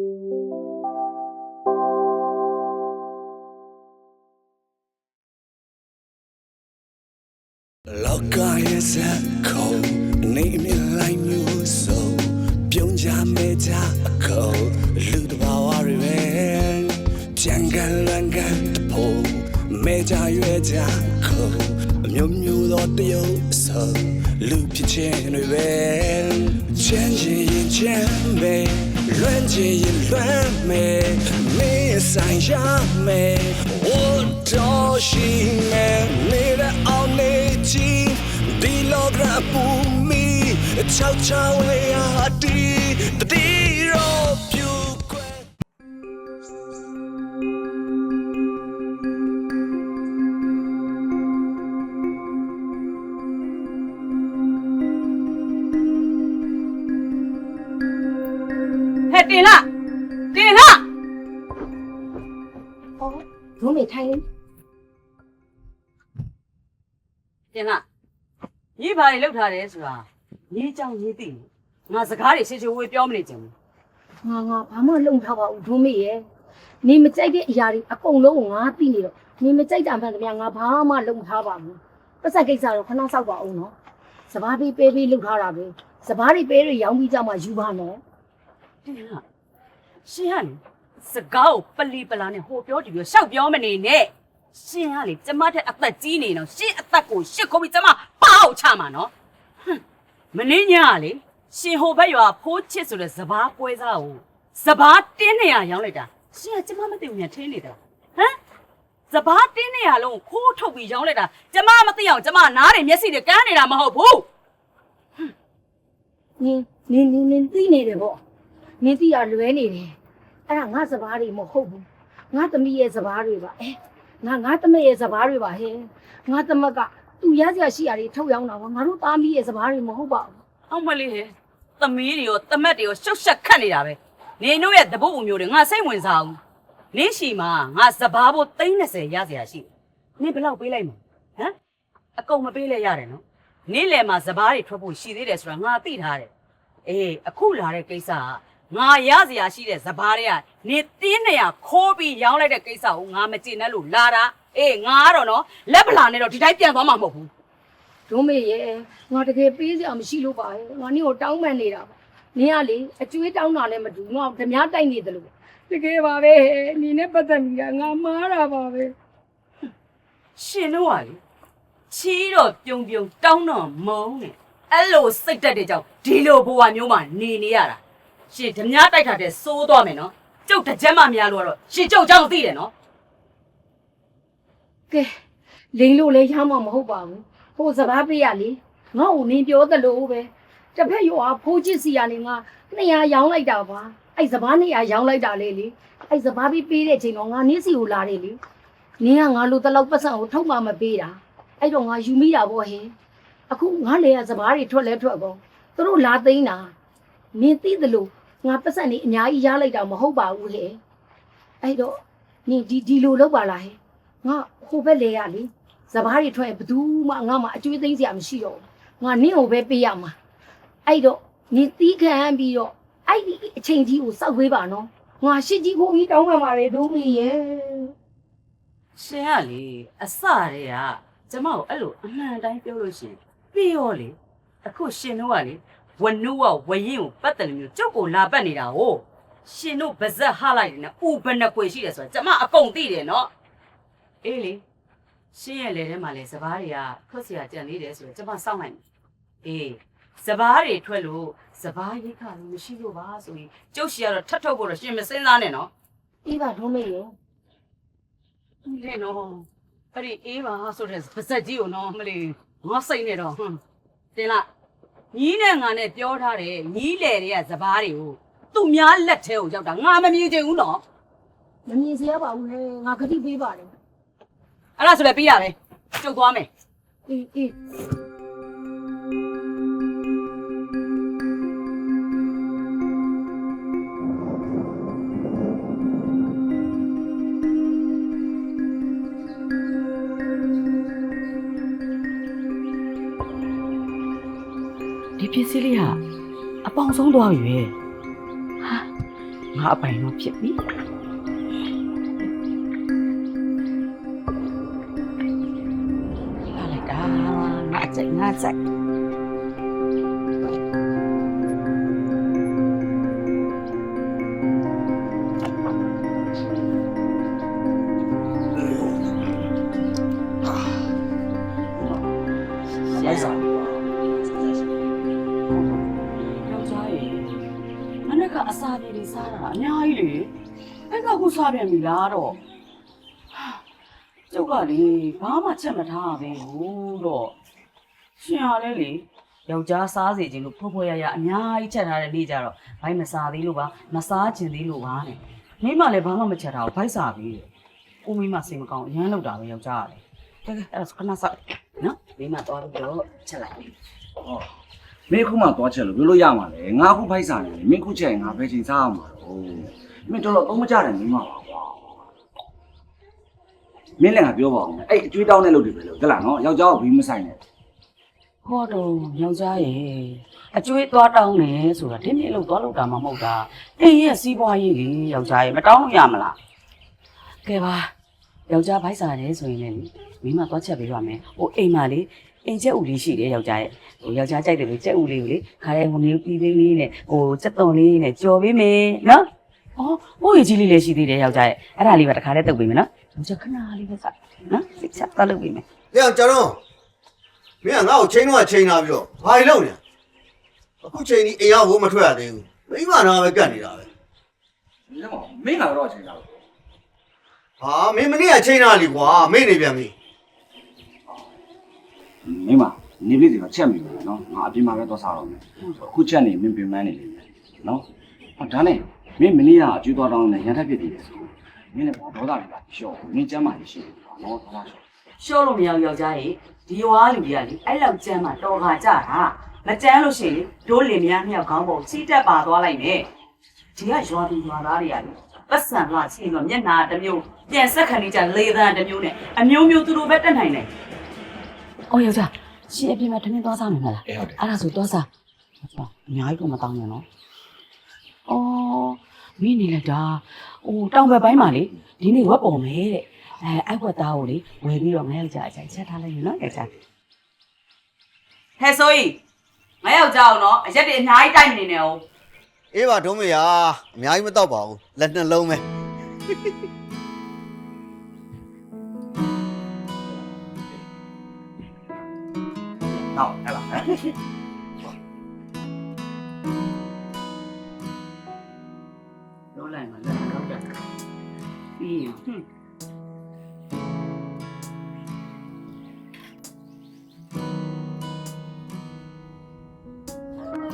လောကရဲ့ဇက်ခုံနေမြင်လိုက်မျိုးစုံပြုံးကြမဲကြအခုံလူတဘာဝတွေပဲကြံကန်လန်ကန်တဖို့မဲကြရွယ်ကြခုံအမျိုးမျိုးသောတယုတ်ဆုံလူဖြစ်ခြင်းတွေပဲချမ်းချင်ရင်ချမ်းမဲ လွမ်းချင်ရင်လွမ်းမဲမေးဆိုင်ရမဲဝတ်တော်ရှိမဲနေတဲ့အောင်နေချီဒီလောကရပူမီချောက်ချောင်းလေးဟာတီတတိရော ဒုံးမေထိုင်လေတင်လာရေးဘာတွေလောက်ထားတယ်ဆိုတာရေးကြောင်ရေးသိတယ်ငါစကားတွေရှင်းရှင်းဝေးပြောမနေချင်ဘူးငါငါဘာမှလုံထားပါဘူးဒုံးမေရဲ့နေမကြိုက်တဲ့အရာတွေအကုန်လုံးကိုငါသိနေတော့နေမကြိုက်တာမှန်သမျှငါဘာမှလုံထားပါဘူးပတ်သက်ကိစ္စတော့ခဏဆောက်ပါအောင်နော်စပားပေးပေးပေးလုံထားတာပဲစပားတွေပေးတွေရောင်းပြီးကြမှာယူပါနော်တင်လာရှင်းရလေ စကားကိုပလီပလာနဲ့ဟိုပြောဒီပြောရှောက်ပြောမနေနဲ့ရှင်းရလေကျမတက်အသက်ကြီးနေတော့ရှင်းအသက်ကိုရှစ်ခုပြီးကျမပေါက်ချမှာနော်ဟွန်းမင်းညကလေရှင်ဟိုဘက်ရွာဖိုးချစ်ဆိုတဲ့စပားပွဲစားကိုစပားတင်းနေရရောင်းလိုက်တာရှင်ကကျမမသိဘူးညာထင်းနေတာဟမ်စပားတင်းနေရလုံးခိုးထုတ်ပြီးရောင်းလိုက်တာကျမမသိအောင်ကျမနားတွေမျက်စိတွေကန်းနေတာမဟုတ်ဘူးနင်းနင်းနင်းနင်းသိနေတယ်ပေါ့နင်းသိရလွဲနေတယ် အဲ့ဒါငါစပားတွေမဟုတ်ဘူးငါသမီးရဲ့စပားတွေပါအဲငါငါသမီးရဲ့စပားတွေပါဟဲ့ငါသမက်ကသူရစရာရှိရာတွေထုတ်ရောင်းတာပါငါတို့သားမီးရဲ့စပားတွေမဟုတ်ပါဘူးအောင်မလေးဟဲ့သမီးတွေရောတမက်တွေရောရှုပ်ရှက်ခတ်နေတာပဲနေတို့ရဲ့တပုတ်ပုံမျိုးတွေငါစိတ်ဝင်စားဘူးနင်းရှိမှာငါစပားဖို့30ရစရာရှိတယ်နင်းဘယ်လောက်ပေးလိုက်မလဲဟမ်အကုန်မပေးလဲရတယ်နော်နင်းလေမှာစပားတွေထွက်ဖို့ရှိသေးတယ်ဆိုတာငါသိထားတယ်အေးအခုလာတဲ့ကိစ္စက ငါရစရာရှိတဲ့စပားတွေကနေတင်းနေရခိုးပြီးရောင်းလိုက်တဲ့ကိစ္စကိုငါမကြည့်နဲ့လို့လာတာအေးငါကတော့နော်လက်ပလာနဲ့တော့ဒီတိုင်းပြန်သွားမှာမဟုတ်ဘူးဒုံးမေရဲ့ငါတကယ်ပေးစရာမရှိလို့ပါရဲ့ငါနင့်ကိုတောင်းပန်နေတာပါနင်ကလေအကျွေးတောင်းတာလည်းမတူငါဓမြတိုက်နေတယ်လို့တကယ်ပါပဲနင်နဲ့ပတ်သက်နေတာငါမားတာပါပဲရှင်တို့ကလေချီးတော့ပြုံပြုံတောင်းတော့မုန်းနဲ့အဲ့လိုစိတ်တက်တဲ့ကြောင့်ဒီလိုဘဝမျိုးမှာနေနေရတာ ရှင်ဓမြတိုက်တာတဲ့စိုးသွားမယ်နော်ကျုပ်တစ်ချက်မှမရလို့ကတော့ရှင်ကျုပ်ကြောင့်သိတယ်နော်ကဲလိန်လို့လည်းရမှာမဟုတ်ပါဘူးဟိုစဘာပေးရလေငါ့ကိုနင်ပြောသလိုပဲတစ်ဖက်ရောဖိုးချစ်စီရနေငါ200ရောင်းလိုက်တာပါအဲ့စဘာ200ရောင်းလိုက်တာလေလေအဲ့စဘာပေးပေးတဲ့ချိန်တော့ငါနင်းစီကိုလာတယ်လေနင်ကငါလိုတလောက်ပတ်စံကိုထုတ်မှမပေးတာအဲ့တော့ငါယူမိတာပေါ့ဟင်အခုငါလေကစဘာတွေထွက်လဲထွက်ကုန်သူတို့လာသိမ်းတာနင်သိသလို ငါပတ်စံနေအများကြီးရလိုက်တာမဟုတ်ပါဘူးဟဲ့အဲ့တော့နင်ဒီဒီလိုလုပ်ပါလားဟဲ့ငါဟိုဘက်လေရလေစပားတွေထွက်ရင်ဘယ်သူမှငါမှအကျွေးသိမ်းစရာမရှိတော့ဘူးငါနင့်ကိုပဲပေးရမှာအဲ့တော့နင်တီးခံပြီးတော့အဲ့ဒီအချိန်ကြီးကိုစောက်ပေးပါနော်ငါရှစ်ကြီးကိုကြီးတောင်းပန်ပါလေဒုမီရဲ့ရှင်ကလေအစတည်းကကျမကိုအဲ့လိုအမှန်တိုင်းပြောလို့ရှရင်ပြီးရောလေအခုရှင်တို့ကလေ ဝနုကဝရင်ကိုပတ်တယ်လို့မျိုးကျုပ်ကိုလာပတ်နေတာဟိုရှင်တို့ဗဇက်ဟလိုက်နေဥဘနကွေရှိတယ်ဆိုတာကျမအကုန်သိတယ်နော် အေးလေရှင်းရဲ့လေထဲမှာလေစပားတွေကထွက်เสียကြံနေတယ်ဆိုတော့ကျမစောင့်လိုက်မယ်အေးစပားတွေထွက်လို့စပားရိတ်ခါလို့မရှိလို့ပါဆိုရင်ကျုပ်ရှီကတော့ထပ်ထုတ်ဖို့တော့ရှင်မစင်းစားနဲ့နော် အေးပါဒုမီရဲ့ လေနော်အဲ့ဒီအေးပါဆိုတဲ့ပါဇက်ကြီးကိုနော်မလေးငါစိတ်နေတော့ဟွန်းတင်လာ ညီးနဲ့ငါနဲ့ပြောထားတယ်ညီးလေတွေကစပားတွေကိုသူ့များလက်ထဲကိုရောက်တာငါမမြင်ချင်ဘူးနော်မမြင်စရာပါဘူးဟဲ့ငါခတိပေးပါတယ်အဲ့ဒါဆိုလည်းပြီးရပဲကျုပ်သွားမယ်အေးအေး ပစ္စည်းလေးကအပေါင်ဆုံးသွားပြီပဲဟာငငါအပိုင်တော့ဖြစ်ပြီလာလိုက်တာငါကြိုက်ငါကြိုက်လိုက် ပြန်ပြီလားတော့ဟာကျုပ်ကလေဘာမှချက်မထားပဲဘူးတော့ရှင်ရလဲလေယောက်ျားစားစီခြင်းလို့ဖွဖွရရအများကြီးချက်ထားတဲ့နေ့ကြတော့ဘိုင်းမစားသေးလို့ပါမစားခြင်းသေးလို့ပါနဲ့မိမလည်းဘာမှမချက်ထားဘူးဘိုက်စားပြီတဲ့ကိုမိမစိတ်မကောင်းအရမ်းလောက်တာပဲယောက်ျားကလေကဲကဲအဲ့ဒါဆိုခဏစားနော်မိမသွားပြီးတော့ချက်လိုက်ဟောမင်းခုမှသွားချက်လို့ပြောလို့ရမှာလေငါခုဖိုက်စားနေတယ်မင်းခုချက်ရင်ငါပဲချိန်စားအောင်ပါတော့ မင်းတော်တော်သုံးမကြတယ်မင်းမှာပါကွာမင်းလည်းငါပြောပါဦးအဲ့အကျွေးတောင်းတဲ့လုပ်တွေပဲလို့ဟုတ်လားနော်ယောက်ျားကိုဘီးမဆိုင်နဲ့ဟောတော့ယောက်ျားရေအကျွေးသွားတောင်းတယ်ဆိုတာဒီနေ့လို့သွားလို့တာမှမဟုတ်တာအိမ်ရဲ့စီးပွားရေးလေယောက်ျားရေမတောင်းလို့ရမလားကဲပါယောက်ျားဘိုက်စားတယ်ဆိုရင်လည်းမိမသွားချက်ပေးပါမယ်ဟိုအိမ်မှာလေအိမ်ချက်ဦးလေးရှိတယ်ယောက်ျားရဲ့ဟိုယောက်ျားကြိုက်တယ်လို့ချက်ဦးလေးကိုလေခါရဲဟိုမျိုးပြီးသေးလေးနဲ့ဟိုစက်သွန်လေးနဲ့ကြော်ပေးမယ်နော် အော်ဟိုရကြီးလေးလည်းရှိသေးတယ်ယောက်ျားရဲ့အဲ့ဒါလေးပါတစ်ခါလေးတုပ်ပေးမယ်နော်ယောက်ျားခဏလေးပဲစားနော်စိတ်ချက်သွားလုပ်ပေးမယ်။လေကျွန်တော်မင်းကငါ့ကိုချိန်တော့ချိန်လာပြီးတော့ဘာလို့လုပ်နေလဲ။အခုချိန်ဒီအိမ်ရောက်ဘိုးမထွက်ရသေးဘူး။မိမနာပဲကတ်နေတာပဲမင်းကတော့ချိန်စားလို့။ဟာမင်းမနေ့ကချိန်လာလीကွာမင်းနေပြန်ပြီမင်းမနေပြီစီတော့ချက်မိတယ်နော်ငါအပြင်မှာပဲသွားစားတော့မယ်အခုချက်နေမင်းပြင်ပန်းနေလိမ့်မယ်နော်ဟောဒါနဲ့ မင်းမနေ့ကအကျွေးသွားတောင်းနေရန်ထက်ဖြစ်သေးတယ်ဆိုမင်းလည်းဒေါသတွေပါရှော့မင်းကျမ်းမာနေရှိတယ်နော်ဒေါသရှော့ရှော့လို့မရဘူးယောက်ျားကြီးဒီဝါလူကြီးကလေအဲ့လောက်ကြမ်းမှတော်ခါကြတာမကြမ်းလို့ရှိရင်လေဒိုးလင်များနှစ်ယောက်ခေါင်းပေါ်စီးတက်ပါသွားလိုက်မယ်ဒီကရွာသူရွာသားတွေကလေပတ်စံလာချင်းတော့မျက်နာတစ်မျိုးပြန်ဆက်ခံနေကြလေသံတစ်မျိုးနဲ့အမျိုးမျိုးသူတို့ပဲတက်နိုင်တယ်။အော်ယောက်ျားရှင်အပြင်မှာထမင်းသွားစားမယ်မလားအေးဟုတ်တယ်အဲ့ဒါဆိုသွားစားဟုတ်ပါအများကြီးတော့မတောင်းနဲ့နော်။အော် မင်းနေလိုက်တာဟိုတောင်ဘက်ပိုင်းမှာလေဒီနေ့ဝက်ပေါ်မယ်တဲ့အဲအိုက်ဝက်သားကိုလေဝယ်ပြီးတော့ငါယောက်ျားအချိုင်ချက်ထားလိုက်ရနော်ယောက်ျားဟဲ့ဆိုရင်ငါယောက်ျားအောင်နော်အရက်တွေအများကြီးတိုက်မနေနဲ့အောင်။အေးပါဒုံးမရအများကြီးမတော့ပါဘူး။လက်နှလုံးပဲဟုတ်ဟဲ့လား ပြီးဟွန်း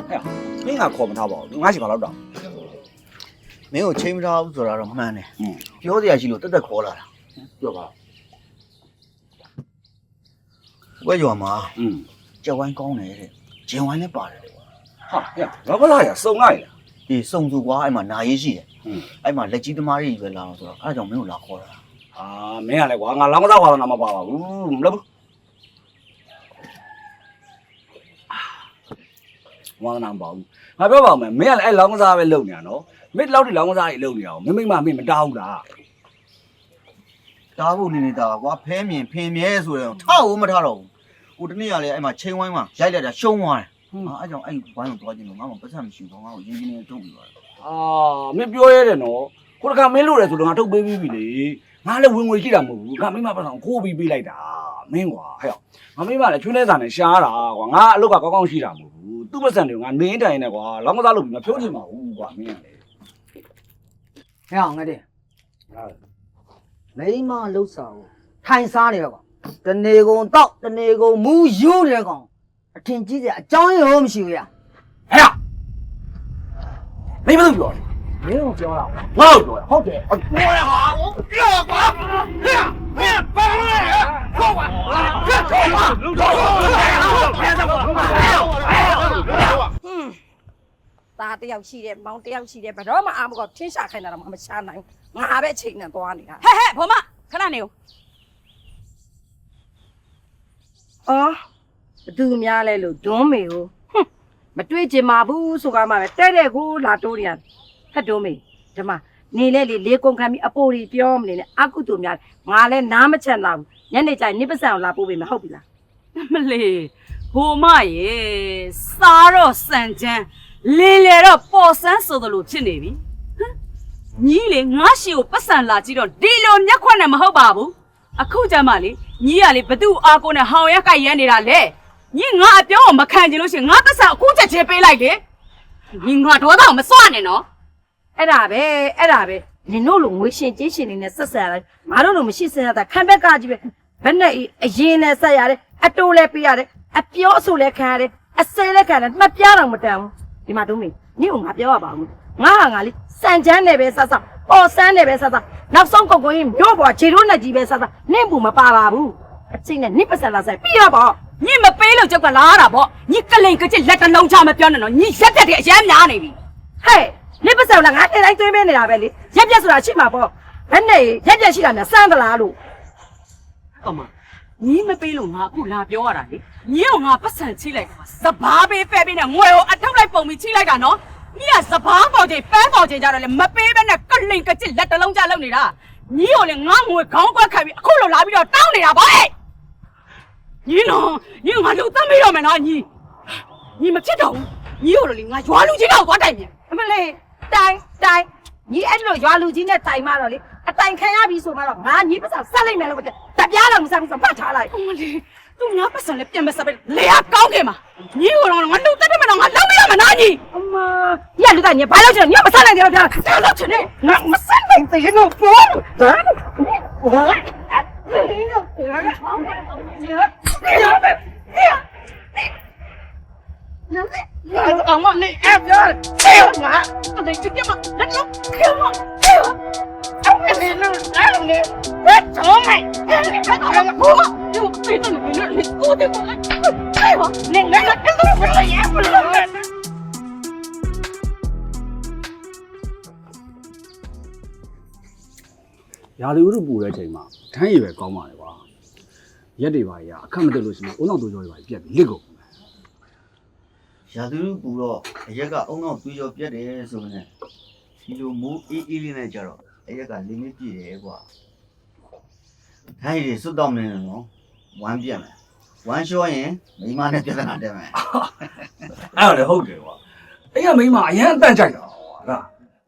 ဟဲ့မင်းကခေါ်မထားပါဘူးငါရှိပါတော့တော့မင်းကိုချိန်မထားဘူးဆိုတာတော့မှန်တယ်ပြောစရာရှိလို့တက်တက်ခေါ်လာတာပြောပါဝဲရွာမှာอืมကြက်ဝိုင်းကောင်းတယ်တဲ့ဂျင်ဝိုင်းလည်းပါတယ်တဲ့ဟာဟဲ့ဘာကလာရစုံလိုက်လား ဒီစုံစုကွာအဲ့မှာနာရေးရှိတယ်อืม။အဲ့မှာလက်ကြီးသမားတွေပဲလာတော့ဆိုတော့အဲ့ဒါကြောင့်မင်းကိုလာခေါ်တာအာမင်းကလည်းကွာငါလောင်းကစားဝါသနာမပါပါဘူးမလုပ်ဘူးဝါသနာမပါဘူးငါပြောပါမယ်မင်းကလည်းအဲ့လောင်းကစားပဲလုပ်နေတာနော်မင်းလောက်ဒီလောင်းကစားကြီးလုပ်နေအောင်မင်းမိမမင်းမတောင်းဘူးလား။တားဖို့နေနေတာကွာဖဲမြင်ဖင်မြဲဆိုရင်ထားဖို့မထားတော့ဘူး။ဟိုတနေ့ကလည်းအဲ့မှာချိန်ဝိုင်းမှာရိုက်လိုက်တာရှုံးသွားတယ်။ ဟွန်းဟာအဲ့ကြောင့်အဲ့ဝိုင်းကိုတွားကြည့်လို့ငါမှပတ်သက်မရှိဘူးငါ့ကိုရင်းရင်းနဲ့ထုတ်ပြီးသွားတယ်အာမင်းပြောရတယ်နော်ကိုတခါမင်းလို့ရဆိုတော့ငါထုတ်ပေးပြီးပြီလေငါလည်းဝင်ငွေကြည့်တာမဟုတ်ဘူးငါမိမပတ်ဆောင်ခိုးပြီးပေးလိုက်တာမင်းကွာဟဲ့ငါမိမလည်းချွေးနေစာနဲ့ရှားတာကွာငါအလုပ်ကကောင်းကောင်းရှိတာမဟုတ်ဘူးသူ့ပတ်စံတွေကိုငါနေတိုင်းနေကွာလောင်းကစားလုပ်ပြီးမဖြုံးချင်ပါဘူးကွာမင်းကလေဟဲ့အောင်ငါတဲ့မိမလှုပ်ဆောင်ထိုင်စားနေတော့ကောင်တနေကုန်တော့တနေကုန်မူးယူနေကောင် အထင်ကြီးစရာအကြောင်းရောမရှိဘူးရဟဲ့မင်းမလို့ပြောတယ်မင်းတို့ပြောတာငါ့ကိုပြောတယ်ဟုတ်တယ်ပြောရဟာပြောပါဟဲ့မင်းပါလေခေါ်ပါခေါ်ပါလူတော်ဖဲတော့ဖဲတော့ဟွန်းသားတယောက်ရှိတယ်မောင်တယောက်ရှိတယ်ဘယ်တော့မှအာမကောထင်းရှာခိုင်းတာတော့မရှာနိုင်ဘူးငါပဲအချိန်နဲ့သွားနေတာဟဲ့ဟဲ့ဘောမခဏနေဦးအော် ဘသူများလဲလို့ဒွန်းမေကိုဟွန်းမတွေ့ချင်ပါဘူးဆိုကမှပဲတဲ့တဲ့ကိုလာတိုးနေရဟဲ့ဒွန်းမေဒီမှာနေလေလေလေးကုန်ခံပြီးအပိုတွေပြောမနေနဲ့အကုတူများငါလည်းနားမချမ်းသာဘူးညနေကျရင်နိပ္ပစံကိုလာပို့ပေးမယ်ဟုတ်ပြီလားမလေးဘိုမရေစားတော့စံချမ်းလေလေတော့ပေါ်ဆန်းဆိုသလိုဖြစ်နေပြီဟမ်ညီလေငါရှီကိုပတ်စံလာကြည့်တော့ဒီလိုမျက်ခွက်နဲ့မဟုတ်ပါဘူးအခုကြမ်းမလေးညီကလေဘသူ့အာကိုနဲ့ဟောင်ရက်ကြိုက်ရဲနေတာလေ ညီငါအပြောင်းကိုမခံချင်လို့ရှရင်ငါပတ်စံအခုချက်ချင်းပေးလိုက်လေညီငါဒေါသကိုမစွနဲ့နော်အဲ့ဒါပဲအဲ့ဒါပဲနင်တို့လိုငွေရှင်ကြေးရှင်နေနဲ့ဆက်ဆက်ရတယ်ငါတို့လိုမရှိစင်ရတာခံဘက်ကကြီးပဲဘယ်နဲ့အရင်နဲ့ဆက်ရတယ်အတိုးလည်းပေးရတယ်အပြောအဆိုလည်းခံရတယ်အစဲလည်းခံရတယ်နှစ်ပြားတော့မတန်ဘူးဒီမှာတို့မေနင့်ကငါပြောရပါဘူးငါဟာငါလေးစံချမ်းနဲ့ပဲဆက်ဆက်ပေါ်ဆန်းနဲ့ပဲဆက်ဆက်နောက်ဆုံးကုတ်ကိုရင်မြို့ပေါ်ခြေတို့နဲ့ကြီးပဲဆက်ဆက်နင့်ဘူးမပါပါဘူးအချိန်နဲ့နင့်ပတ်စံလာဆိုင်ပြီးရပါ ညီမပေးလို့ကြောက်ကလာရတာပေါ့ညီကလိန်ကချစ်လက်တစ်လုံးချမပြောနဲ့နော်ညီရက်တက်တဲ့အရမ်းများနေပြီဟဲ့နင့်ပတ်စံလာငါတင်တိုင်းသွင်းပေးနေတာပဲလေရက်ပြက်ဆိုတာရှိမှာပေါ့ဘယ်နဲ့ရက်ပြက်ရှိတာများစမ်းသလားလို့ကမညီမပေးလို့ငါအခုလာပြောရတာလေညီကငါပတ်စံချိလိုက်တာစဘာပေးပဲ့ပေးနဲ့ငွေကိုအထုတ်လိုက်ပုံပြီးချိလိုက်တာနော်ညီကစဘာပေါ်ချိန်ပန်းပေါ်ချိန်ကြတော့လေမပေးပဲနဲ့ကလိန်ကချစ်လက်တစ်လုံးချလောက်နေတာညီကိုလေငါငွေခေါင်းကွက်ခတ်ပြီးအခုလိုလာပြီးတော့တောင်းနေတာဗောဟဲ့ ညီနော်ညီငါလူသတ်မေးရမယ်နော်ညီညီမဖြစ်တော့ဘူးညီကိုလေငါရွာလူချင်းတော့သွားတိုင်မြန်အမလေးတိုင်တိုင်ညီအဲ့လိုရွာလူကြီးနဲ့တိုင်မှတော့လေအတိုင်ခံရပြီဆိုမှတော့ငါညီပတ်စံဆက်လိုက်မယ်လို့ပြောတပြားတော့မဆက်ဘူးဆိုပတ်ထားလိုက်အမလေးသူငါပတ်စံလည်းပြန်မဆက်ပဲလေယာကောင်းခဲ့မှာညီကိုတော့ငါလူတက်တယ်မနော်ငါလောက်မရမနာညီအမညလူကညီဘာလို့ချင်ညမဆက်နိုင်တယ်လို့ပြောတာတော်လို့ချင်နေငါမဆက်နိုင်သေးဘူးဘောဒါဘာအမလေးအ ပြောတယ်ငါအဲ့ဒီကြည့်မလက်လုံးခေမခေမအမလေးလို့အဲ့လိုလေဘယ်တော့မှအဲ့ဒီကတော့ဘောမဒီပေးတယ်လေကိုတဲ့ကိုခေမနေငါကတော့ဘယ်ရဘယ်လိုလဲ ရာသီဥတုပူတဲ့အချိန်မှာထမ်းရည်ပဲကောင်းပါလေကွာရက်တွေပါကြီးကအခက်မတက်လို့ရှိရင်အုံနောက်တို့ကြောတွေပါပြက်ပြီးလစ်ကုန်မယ်ရာသီဥတုပူတော့အရက်ကအုံနောက်သွေးကြောပြတ်တယ်ဆိုရင်ဒီလိုမိုးအေးအေးလေးနဲ့ကြတော့အရက်ကလင်းလေးပြည့်တယ်ကွာ။ထိုင်ရီစွတ်တော့မနေနဲ့နော်။ဝမ်းပြတ်မယ်။ဝမ်းလျှောရင်မိမနဲ့ပြဿနာတက်မယ်အဲ့ဒါလည်းဟုတ်တယ်ကွာအဲ့ကမိန်းမအရန်အတန့်ကြိုက်တာကွာလား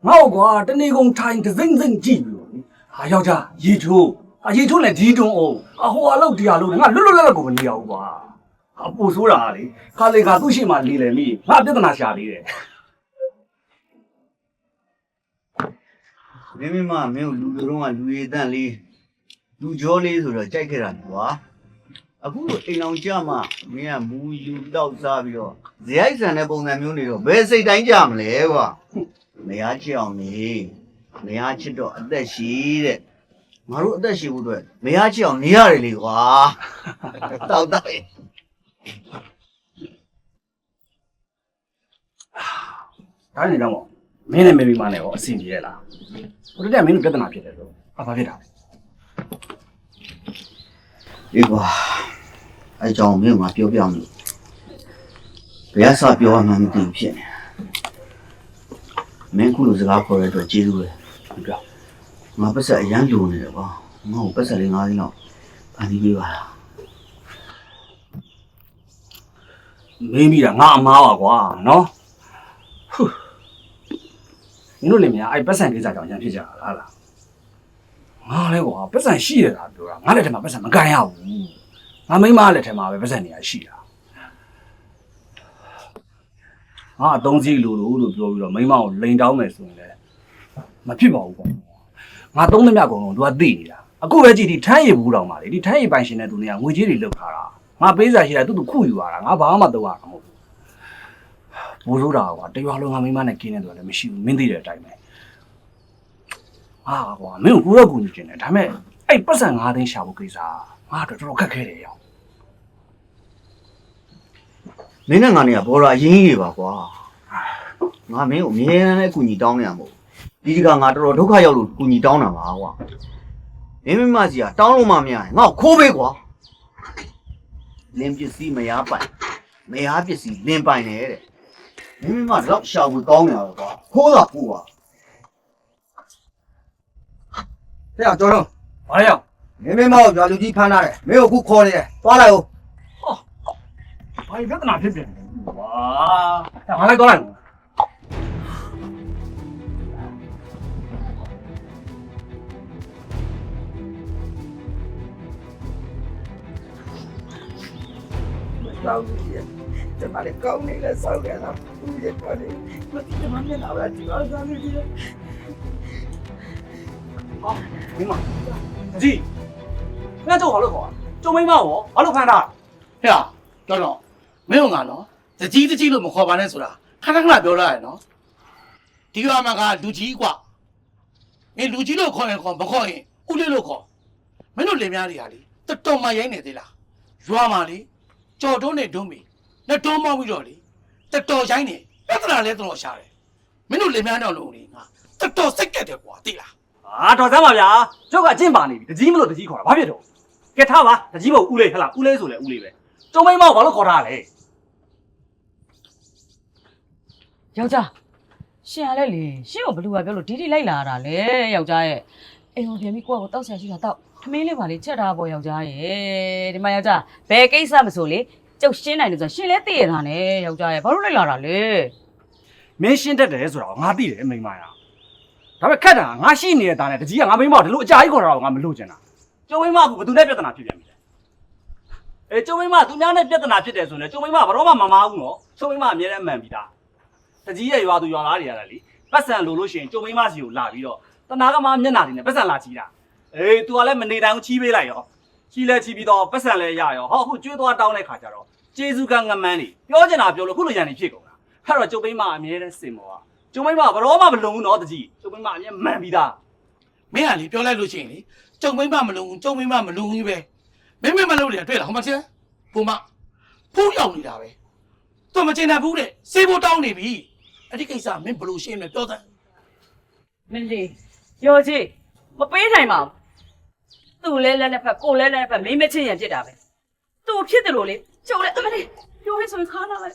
ငါ့ကွာတနေကုန်ထိုင်ဒစိမ့်စိမ့်ကြည့်ပြီးတော့လေ ဟာယောက်ျားရေချိုးအရေချိုးလည်းဒီတွန်းအောင်အဟိုအလောက်တရားလို့ငါလွတ်လွတ်လပ်လပ်ကိုမနေရဘူးကွာအပူဆိုးတာကလေခါလေကသူ့ရှိမှလေလေမိငါပြဿနာရှာသေးတယ်။မင်းမိမမင်းကိုလူတွေတော့ကလူရည်တန့်လေးလူကြောလေးဆိုတော့ကြိုက်ခဲ့တာကွာ။အခုလိုအိမ်အောင်ကြမှာမင်းကမူယူတောက်စားပြီးတော့ဇယိုက်ဆန်တဲ့ပုံစံမျိုးနေတော့ဘယ်စိတ်တိုင်းကြမလဲကွာ။မရချစ်အောင်နေ မရချစ်တော့အသက်ရှိတဲ့ငါတို့အသက်ရှိဖို့အတွက်မရချစ်အောင်နေရတယ်လေကွာ။တောက်တောက်ရဲ့ဒါနေတော့မင်းနဲ့မေမေမနဲ့ရောအဆင်ပြေရလားဟိုတက်မင်းတို့ပြဿနာဖြစ်တယ်ဆိုအဘာဖြစ်တာလဲဒီကွာအဲကြောင့်မင်းကငါပြောပြမလို့ဘယ်အစပြောမှမသိဘူးဖြစ်နေမင်းခုလိုစကားခေါ်ရတဲ့အတွက်ကျေးဇူးပဲ ဟုတ်ကဲ့ငါပတ်ဆက်အရန်လိုနေတယ်ကွာငါ့ကိုပတ်ဆက်လေး၅သိန်းလောက်ဖန်ပြီးပေးပါလားမင်းပြီးတာငါအမားပါကွာနော်ဟူးမင်းတို့လည်းများအဲ့ပတ်စံကိစ္စကြောင့်ရန်ဖြစ်ကြတာလားလားငါလည်းကွာပတ်စံရှိရတာပြောတာငါလက်ထက်မှာပတ်စံမကန်ရဘူးငါမိန်းမလက်ထက်မှာပဲပတ်စံနေရရှိတာငါအသုံးစီလိုလို့လို့ပြောပြီးတော့မိန်းမကိုလိန်တောင်းမယ်ဆိုရင်လည်း မဖြစ်ပါဘူးကွာငါသုံးသမျှအကုန်လုံးသူကသိနေတာအခုပဲကြည့်ဒီထမ်းရည်ဘူးတောင်ပါလေဒီထမ်းရည်ပိုင်ရှင်တဲ့သူတွေကငွေကြေးတွေလုတ်ထားတာငါပေးစာရှိတာသူ့သူခုယူရတာငါဘာမှမတော့ရတာမဟုတ်ဘူးဘိုးဆိုတာကွာတရွာလုံးငါမိမနဲ့กินနေတယ်လည်းမရှိဘူးမင်းသိတဲ့အတိုင်းပဲအာကွာမင်းကိုကိုတော့ကူညီကျင်တယ်ဒါပေမဲ့အဲ့ပတ်စံ9သိန်းရှာဖို့ကိစ္စငါတော့တော်တော်ခက်ခဲတယ်ရောမင်းနဲ့ငါနဲ့ကဘော်ရာအရင်ကြီးတွေပါကွာငါမင်းကိုအမြဲတမ်းလည်းအကူညီတောင်းနေရမို့ ဒီဒီကငါတော်တော်ဒုက္ခရောက်လို့ကူညီတောင်းတာပါကွာမင်းမမစီကတောင်းလို့မှမရရင်ငါ့ကိုခိုးပေးကွာလင်းပစ္စည်းမရပိုင်မရပစ္စည်းလင်းပိုင်တယ်တဲ့မင်းမမတော့ရှာဖို့တောင်းနေရတော့ကွာခိုးတာပို့ပါဟဲ့အောင်ကျော်တော့ဘာလဲရောက်မင်းမင်းမောက်ရွာလူကြီးဖမ်းလာတယ်မင်းကိုအခုခေါ်နေတယ်သွားလိုက်ဦးဘာပြဿနာဖြစ်ပြန်လဲဝါငါလိုက်တော့လိုက် တော့ကြီးကျမလည်းကောင်းနေလဲစောက်တယ်လားဦးရတော့လေမတိကျမမျက်နှာပဲဒီအောင်စားနေတယ် မိမကြီးငါကြောက်ဘာလို့ခေါ်ကျုံမိမရောဘာလို့ဖမ်းတာ ဟဲ့တော့တော့မင်းကငါနော်တကြီးတကြီးလို့မခေါ်ပါနဲ့ဆိုတာခဏခဏပြောလိုက်ရနော်ဒီကမှာကလူကြီးกว่าမင်းလူကြီးလို့ခေါ်ရင်ခေါ်မခေါ်ရင်ဦးလေးလို့ခေါ်မင်းတို့လင်များတွေကလေတော်တော်မှရိုင်းနေသေးလားရွာမှာလေ ကြော်တွန်းနေတွန်းပြီနဲ့တွန်းမောက်ပြီးတော့လေတော်တော်ရိုင်းနေပြဿနာလဲတော်တော်ရှာတယ်မင်းတို့လင်များတော့လို့လေငါတော်တော်စိတ်ကက်တယ်ကွာသိလားအာတော်စမ်းပါဗျာကျုပ်ကအကျင့်ပါနေပြီတကြီးမလို့တကြီးခေါ်တာဘာဖြစ်တော့ကဲထားပါတကြီးမဟုတ်ဦးလေးဟဲ့လားဦးလေးဆိုလဲဦးလေးပဲကျုံမိမဘာလို့ခေါ်တာလဲယောက်ျားရှင်ရလဲလေရှင်ကိုဘလူကပြောလို့ဒီဒီလိုက်လာတာလေယောက်ျားရဲ့အိမ်ကိုပြန်ပြီးကိုယ့်ကိုတောက်ဆရာရှိတာတောက်ထ မင်းလေးပါလေချက်ထားပေါ့ယောက်ျားရဲ့ဒီမှာယောက်ျားဘယ်ကိစ္စမဆိုလေကျုပ်ရှင်းနိုင်တယ်ဆိုရှင်လဲသိရတာနဲ့ယောက်ျားရဲ့ဘာလို့လိုက်လာတာလဲမင်းရှင်းတတ်တယ်ဆိုတော့ငါသိတယ်မိမရဒါပေမဲ့ခက်တာငါရှိနေတဲ့သားနဲ့တကြီးကငါမိမကိုဒီလိုအကြာကြီးခေါ်တာတော့ငါမလို့ချင်တာကျုံမိမကဘယ်သူနဲ့ပြဿနာဖြစ်ပြန်ပြီလဲအဲကျုံမိမသူများနဲ့ပြဿနာဖြစ်တယ်ဆိုရင်ကျုံမိမဘာတော့မှမမားဘူးနော်ကျုံမိမအမြဲတမ်းမှန်ပြီးသားတကြီးရဲ့ရွာသူရွာသားတွေရတာလေပတ်စံလိုလို့ရှိရင်ကျုံမိမစီကိုလာပြီးတော့တနာကမမျက်နာတွေနဲ့ပတ်စံလာချီတာ အေး तू ကလည်းမနေတိုင်းချီးပေးလိုက်ရောချီးလဲချီးပြီးတော့ပတ်စံလဲရရောဟောအခုကျွေးသွားတောင်းတဲ့ခါကျတော့ကျေးဇူးကငမန်းနေပြောချင်တာပြောလို့ခုလိုရန်နေဖြစ်ကုန်တာအဲ့တော့ကျုံမိမအမြဲတမ်းစင်မောကကျုံမိမဘရောမှမလုံဘူးနော်တကြီးကျုံမိမအမြဲမှန်ပြီးသားမင်းကလေပြောလိုက်လို့ရှိရင်လေကြုံမိမမလုံဘူးကြုံမိမမလုံဘူးပဲမင်းမမလုံတယ်တွေ့လားဟောမချင်းဘုမဖူးရောက်နေတာပဲသူမချင်တတ်ဘူးတဲ့စေးဖို့တောင်းနေပြီအဲ့ဒီကိစ္စမင်းဘလို့ရှင်းမလဲပြောစမ်းမင်းလေးရောကြီးမပေးနိုင်ပါဘူး သူ့လဲလဲနဲ့ဖက်ကိုလဲလဲနဲ့ဖက်မင်းမချင်းရံဖြစ်တာပဲသူ့ဖြစ်တယ်လို့လေကျုပ်လဲအမလေးပြောရဲဆိုရင်ခါလာလိုက်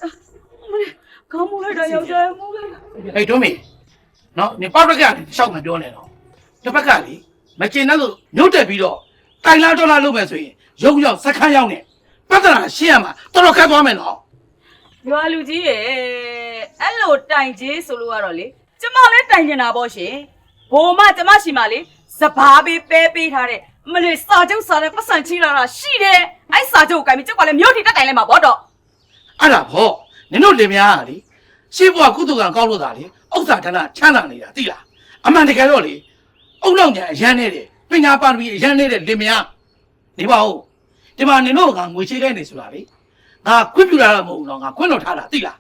အမလေးခေါင်းမူလိုက်တာယောက်ျားမူလိုက်အဲ့တွန်းမေနော်နေပေါက်ရက်ကရှောက်မပြောနဲ့တော့တစ်ဖက်ကလေမချင်တဲ့လို့ညှုတ်တက်ပြီးတော့တိုင်လာဒေါ်လာလုပ်မယ်ဆိုရင်ရုပ်ရောက်စက္ခန်းရောက်နေပြဿနာရှင်းရမှာတော်တော်ခက်သွားမယ်နော်ရွာလူကြီးရဲ့အဲ့လိုတိုင်ကြီးဆိုလို့ကတော့လေကျမလည်းတိုင်ကျင်တာပေါ့ရှင်ဘိုးမကျမရှိမှလေစဘာပေးပဲပေးထားတဲ့အ မလေးစာချုပ်စာနဲ့ပတ်စံချီလာတာရှိတယ်အဲ့စာချုပ်ကိုကင်ပြီးကျုပ်ကလည်းမြို့ထိတက်တိုင်လိုက်မှာပေါ့တော့အဲ့ဒါဗောနင်တို့လင်မယားကလေရှေ့ဘဝကုသကံကောက်လို့တာလေဥစ္စာဌာနချမ်းသာနေတာသိလားအမှန်တကယ်တော့လေအုံနောက်ညာအရန်နေတယ်ပညာပါရမီအရန်နေတဲ့လင်မယားနေပါဦးဒီမှာနင်တို့ကငွေချေးခိုင်းနေဆိုတာလေငါခွင့်ပြုလာတာမဟုတ်ဘူးနော်ငါခွင့်လို့ထားတာသိလား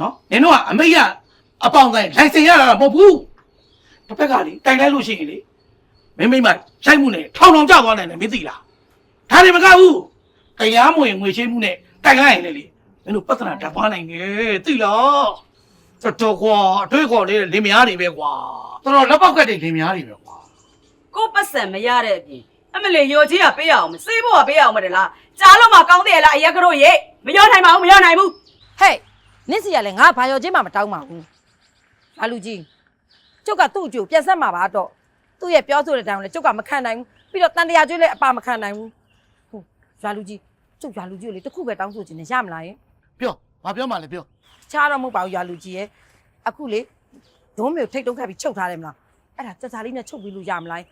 နော်နင်တို့ကအမိတ်ရအပေါင်းတိုင်းလိုင်စင်ရတာမဟုတ်ဘူးတစ်ဖက်ကလေတိုင်လိုက်လို့ရှိရင်လေ မင်းမိမရိုက်မှုနဲ့ထောင်ထောင်ကြသွားနိုင်တယ်မသိလားဒါတွေမကဘူးတရားမဝင်ငွေချေးမှုနဲ့တိုင်လိုက်ရင်လေမင်းတို့ပတ်သနာဓာတ်ပွားနိုင်တယ်သိလားတော်တော်ကွာအတွေ့ခေါ်လေးလင်မယားတွေပဲကွာတော်တော်လက်ပေါက်ကတ်တဲ့လင်မယားတွေပဲကွာကိုပတ်စံမရတဲ့အပြင်အမလေးရောကြီးကပေးရအောင်မစေးဖို့ကပေးရအောင်မတလားကြားလို့မှကောင်းတယ်လားအရက်ကတို့ရေမရောနိုင်ပါဘူးမရောနိုင်ဘူးဟဲ့နစ်စီကလည်းငါဘာရောချင်းမှမတောင်းပါဘူးလာလူကြီးကျုပ်ကသူ့အကျိုးပြန်ဆက်မှာပါတော့ သူ့ရဲ့ပြောဆိုတဲ့တောင်းလည်းကျုပ်ကမခံနိုင်ဘူးပြီးတော့တန်တရားကျွေးလည်းအပါမခံနိုင်ဘူးဟုတ်ရွာလူကြီးကျုပ်ရွာလူကြီးကိုလေတစ်ခုပဲတောင်းဆိုခြင်းနဲ့ရမလားယင်ပြောဘာပြောမှလဲပြောချားတော့မဟုတ်ပါဘူးရွာလူကြီးရဲ့အခုလေဒုံးမျိုးထိတ်တုံးခတ်ပြီးချုပ်ထားတယ်မလားအဲ့ဒါစစာလေးနဲ့ချုပ်ပြီးလို့ရမလား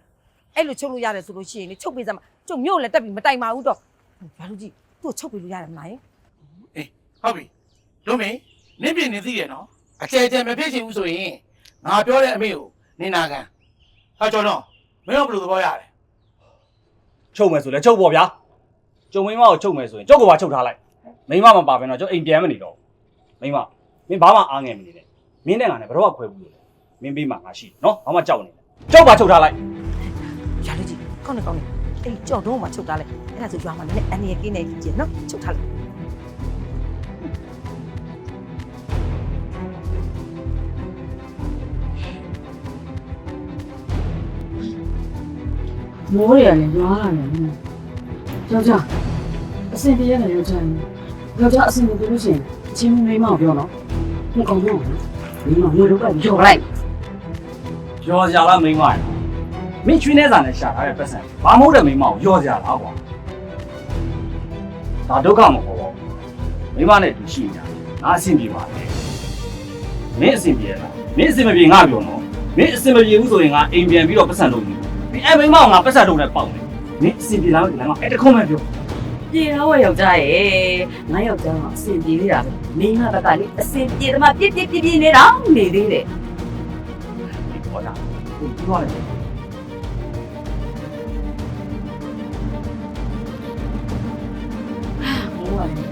အဲ့လိုချုပ်လို့ရတယ်ဆိုလို့ရှိရင်လေချုပ်ပေးစမ်းမကျုပ်မြို့လည်းတက်ပြီးမတိုင်ပါဘူးတော့ရွာလူကြီးသူ့ကိုချုပ်ပြီးလို့ရတယ်မလားယင်အေးဟုတ်ပြီလုံးမင်းနင့်ပြင်နေသိရနော်အကျဲကျဲမဖြစ်ချင်ဘူးဆိုရင်ငါပြောတဲ့အမေကိုနင်နာခံ ဟာကျော်တော့မင်းတို့ဘယ်လိုသဘောရလဲချုပ်မယ်ဆိုလဲချုပ်ပေါ့ဗျာကျုံမိမကိုချုပ်မယ်ဆိုရင်ကျုပ်ကပါချုပ်ထားလိုက်မိမမပါဘဲတော့ကျုပ်အိမ်ပြန်မနေတော့မိမမင်းဘာမှအားငယ်မနေနဲ့မင်းနဲ့ငါနဲ့ဘယ်တော့မှခွဲဘူးလို့မင်းပြီးမှငါရှိနော်ဘာမှကြောက်နေတယ်ကျုပ်ပါချုပ်ထားလိုက်ရွာလူကြီးကောင်းနေကောင်းနေအဲ့ကြော်တော့မှချုပ်ထားလိုက်အဲ့ဒါဆိုရွာမှာလည်းအနေရကင်းနေကြည့်နော်ချုပ်ထားလိုက် မိုးရလည်းရွာရတယ်ယောက်ျားအစင်ပြေရတယ်ယောက်ျားယောက်ျားအစင်ပြေလို့ရှိရင်အချင်းမိမကိုပြောနော်မကောင်းဘူးမိမမျိုးတော့ကြော်လိုက်ကျော်ကြလားမိမရမင်းချွေးနေစာနဲ့ရှာထားတဲ့ပတ်စံဘာမဟုတ်တဲ့မိန်းမကိုရောကြလားကွာဒါဒုက္ခမဟုတ်ပါဘူးမိန်းမနဲ့တူရှိနေတာငါအဆင်ပြေပါလေမင်းအဆင်ပြေရလားမင်းအဆင်မပြေငါပြောနော်မင်းအဆင်မပြေဘူးဆိုရင်ငါအိမ်ပြန်ပြီးတော့ပတ်စံလုပ်ယူမင်း အဲ့မိန်းမကိုငါပတ်စံလုပ်နဲ့ပေါက်တယ်မင်းအဆင်ပြေလားမပြေလားငါအဲ့တခုမှပြောပြေတော့ယောက်ျားရဲ့ငါယောက်ျားကအဆင်ပြေနေတာပဲမင်းကဘက်ကလေအဆင်ပြေသမားပြစ်ပြစ်ပြစ်ပြစ်နေတော့နေသေးတယ်ဟောတာကိုပြောရတယ်ဟိုက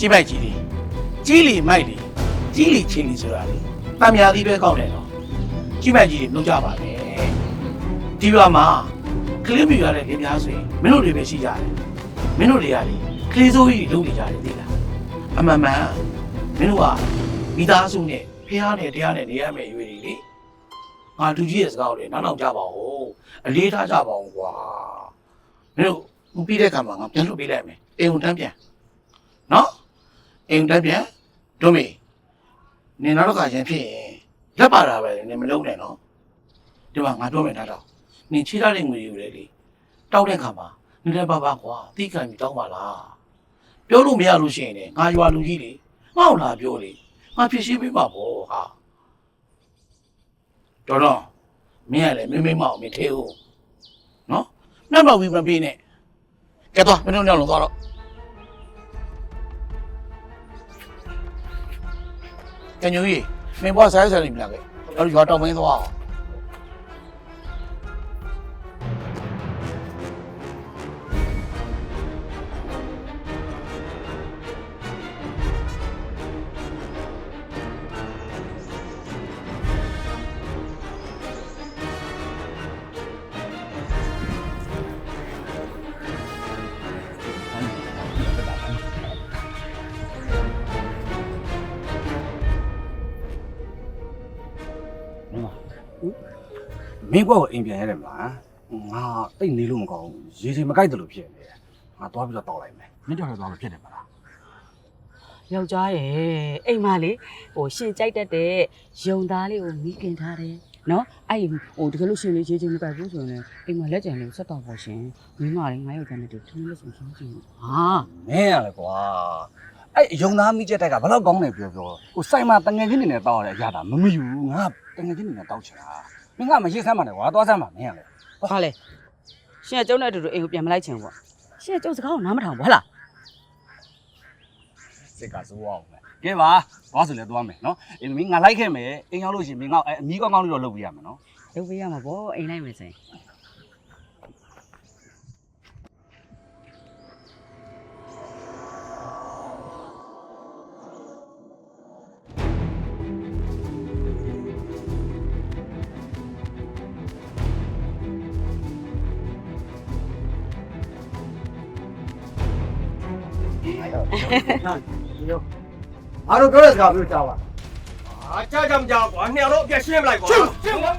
ကြည့်ပိုက်ကြည့်လေကြီးလီမိုက်လေကြီးလီချင်းလီဆိုတာလေတံမြာသီးပဲကောက်တယ်နော်ကြည့်ပိုက်ကြည့်လေနှုတ်ကြပါနဲ့ဒီဘက်မှာကလစ်မီရတဲ့လင်းများဆိုရင်မင်းတို့တွေပဲရှိကြတယ်မင်းတို့တွေကလေကလေးစိုးကြီးလုပ်နေကြတယ်သိလားအမှန်မှန်မင်းတို့ကမိသားစုနဲ့ဖះနဲ့တရားနဲ့နေရမယ်ရွေးတွေလေငါလူကြီးရဲ့စကားကိုလေနောက်နောက်ကြပါဦးအလေးထားကြပါဦးကွာမင်းတို့ပြီးတဲ့ခါမှာငါပြန်လုပ်ပေးလိုက်မယ်အိမ်ုံတန်းပြန်နော် အိမ်တက်ပြန်ဒုမေနင်နောက်တော့ကရင်ဖြစ်ရင်လက်ပါတာပဲနင်မလုံးနဲ့နော်ဒီမှာငါပြောမယ်ထားတော့နင်ချီထားတဲ့ငွေယူလေလေတောက်တဲ့ခါမှာနင်လည်းပါပါကွာတိကံပြီးတောင်းပါလားပြောလို့မရလို့ရှိရင်လည်းငါရွာလူကြီးလေငါ့ကိုလာပြောလေငါဖြစ်ရှင်းပေးပါဘောဟာတော်တော့မင်းကလည်းမင်းမင်းမအောင်မင်းသေးဟုတ်နော်နောက်တော့ဝီမပေးနဲ့ကဲတော့မင်းတို့ညောင်းလုံးသွားတော့ ကညူကြီးမင်းဘွားဆိုင်ဆိုင်နေပြီလားကဲအဲ့ဒီရွာတော်မင်းသွားအောင် မင်းကွက်ကိုအိမ်ပြန်ရတယ်မလားငါတိတ်နေလို့မကောင်းဘူးရေချိန်မကိုက်တယ်လို့ဖြစ်နေတယ်ငါသွားပြီးတော့တောက်လိုက်မယ်မင်းကြောက်ရသွားလို့ဖြစ်နေမလားယောက်ျားရဲ့အိမ်မလေးဟိုရှင်ကြိုက်တတ်တဲ့ယုံသားလေးကိုမိခင်ထားတယ်နော်အဲ့ဟိုတကယ်လို့ရှင်လေးရေးချင်းမပိုက်ဘူးဆိုရင်လည်းအိမ်မှာလက်ကြံလေးကိုဆက်တော့ပေါ့ရှင်မိမလေးငါယောက်ျားနဲ့တူထင်းလို့ဆိုရှင်ရှင်ဟာမင်းရလေကွာအဲ့ယုံသားမိချက်တိုက်ကဘယ်တော့ကောင်းတယ်ပြောပြောဟိုစိုက်မှာတငယ်ချင်းနေနဲ့တောက်ရတဲ့အရာတာမမယူငါတငယ်ချင်းနေနဲ့တောက်ချင်တာ မင်းကမရှိစမ်းပါနဲ့ကွာသွားစမ်းပါမင်းရလေဘာလဲရှင်ကကျုံနဲ့အတူတူအိမ်ကိုပြန်မလိုက်ချင်ဘူးပေါ့ရှင်ကကျုံစကားကိုနားမထောင်ဘူးဟလားစိတ်ကစိုးအောင်ပဲကဲပါသွားဆိုလဲသွားမယ်နော်အေးမင်းငါလိုက်ခဲ့မယ်အိမ်ရောက်လို့ရှိရင်မင်းကအမီးကောင်းကောင်းလေးတော့လုပ်ပြရမယ်နော်လုပ်ပေးရမှာပေါ့အိမ်လိုက်မယ်ဆိုရင် ငါတို့ပြောတဲ့စကားမျိုးကြားပါအားကြကြမကြကွာနှစ်အောင်တော့အပြည့်ရှင်းပလိုက်ကွာရှင်းရှင်းကွာ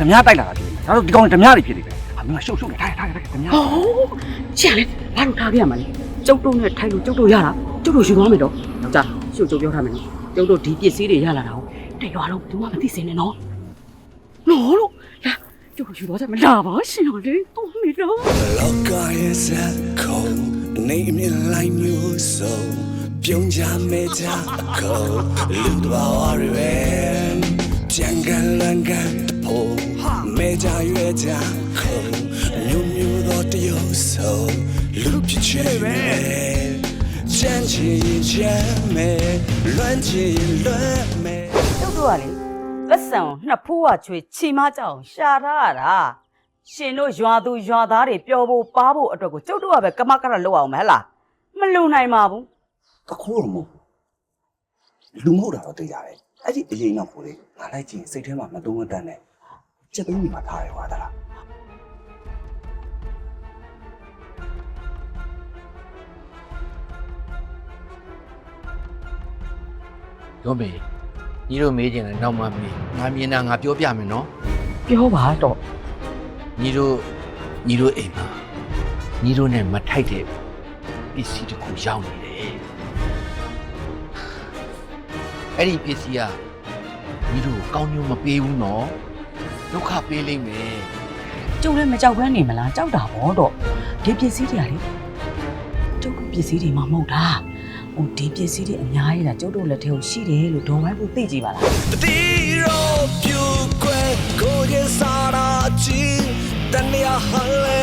ဓမြတိုက်လာတာကြည့်ဒါတော့ဒီကောင်ဓမြတွေဖြစ်နေပဲဟာမိမရှုပ်ရှုပ်နေထားထားထားဓမြဟောချစ်လေဘာလို့ထားပြရမလဲကျုပ်တို့နဲ့ထိုင်လို့ကျုပ်တို့ရတာကျုပ်တို့ယူသွားမယ်တော့ယောက်ျားရှုပ်ကျုပ်ပြောထားမယ်နော်ကျုပ်တို့ဒီပစ္စည်းတွေရလာတာကိုတရွာလုံးဘူးမှမသိစင်နဲ့နော်နော်လို့လာကျုပ်တို့ယူသွားကြမလားပါရှင်တော်လေးတော့မေတော့လောကရဲ့ဇက်ခုံနေမြင်လိုက်မျိုးစုံပြုံးကြမဲကြအခုလူတော်ဝရ ယ်ကြံကန်လန်ကန်တဖို့မဲကြရွယ်ကြခုံမျိုးမျိုးသောတရုပ်ဆုံးလူပြချေပဲချမ်းချင်ချမ်းမဲလွမ်းချင်လွမ်းမဲကျုပ်တို့ကလေလက်ဆံကိုနှစ်ဖူးကချွေချီမကြအောင်ရှာထားရတာရှင်တို့ရွာသူရွာသားတွေပျော်ဖို့ပါဖို့အတွက်ကိုကျုပ်တို့ကပဲကမကရလောက်အောင်မဟလားမလုံနိုင်ပါဘူးတခိုးတော့မဟုတ်လူမဟုတ်တာတော့သိကြတယ် အဲ့ဒီအရင်တော့ကိုလေငါလိုက်ကြည့်စိတ်ထဲမှာမတုံးမတန်နဲ့စက်သိမ်းမိမှာထားတယ်ကွာတလားရောမေညီတို့မေးကြတယ်နောက်မှမေးငါမြင်တာငါပြောပြမယ်နော်ပြောပါတော့ညီတို့ညီတို့အိမ်မှာညီတို့နဲ့မထိုက်တဲ့ပစ္စည်းတစ်ခုရောက်နေ အဲ့ဒီပစ္စည်းကညီတို့ကိုကောင်းကျိုးမပေးဘူးနော်ဒုက္ခပေးလိမ့်မယ်ကျုပ်လည်းမကြောက်ဘဲနေမလားကြောက်တာပေါ့တော့ဒီပစ္စည်းတွေကလေကျုပ်တို့ပစ္စည်းတွေမှမဟုတ်တာဟိုဒီပစ္စည်းတွေအများကြီးလားကျုပ်တို့လက်ထဲကိုရှိတယ်လို့ဒေါ်ဝိုင်းဖို့သိကြည့်ပါလားတီရောပြူကွယ်ကိုရဲ့စာရာချီတန်ရဟလဲ